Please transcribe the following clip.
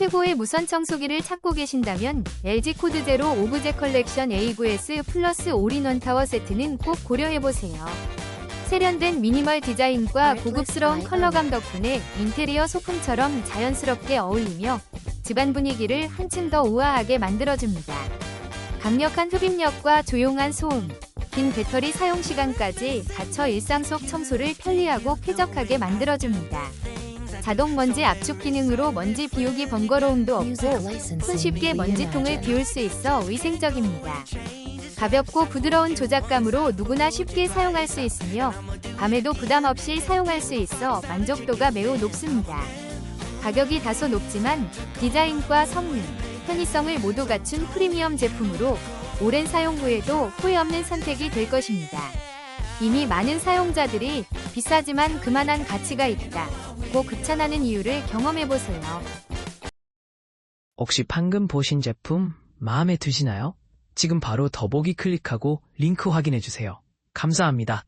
최고의 무선 청소기를 찾고 계신다면 LG 코드 제로 오브제 컬렉션 A9S 플러스 올인원 타워 세트는 꼭 고려해보세요. 세련된 미니멀 디자인과 고급스러운 컬러감 덕분에 인테리어 소품처럼 자연스럽게 어울리며 집안 분위기를 한층 더 우아하게 만들어줍니다. 강력한 흡입력과 조용한 소음, 긴 배터리 사용 시간까지 갖춰 일상 속 청소를 편리하고 쾌적하게 만들어줍니다. 자동 먼지 압축 기능으로 먼지 비우기 번거로움도 없고 손쉽게 먼지통을 비울 수 있어 위생적입니다. 가볍고 부드러운 조작감으로 누구나 쉽게 사용할 수 있으며 밤에도 부담 없이 사용할 수 있어 만족도가 매우 높습니다. 가격이 다소 높지만 디자인과 성능, 편의성을 모두 갖춘 프리미엄 제품으로 오랜 사용 후에도 후회 없는 선택이 될 것입니다. 이미 많은 사용자들이 비싸지만 그만한 가치가 있다. 고 극찬하는 이유를 경험해보세요. 혹시 방금 보신 제품 마음에 드시나요? 지금 바로 더보기 클릭하고 링크 확인해주세요. 감사합니다.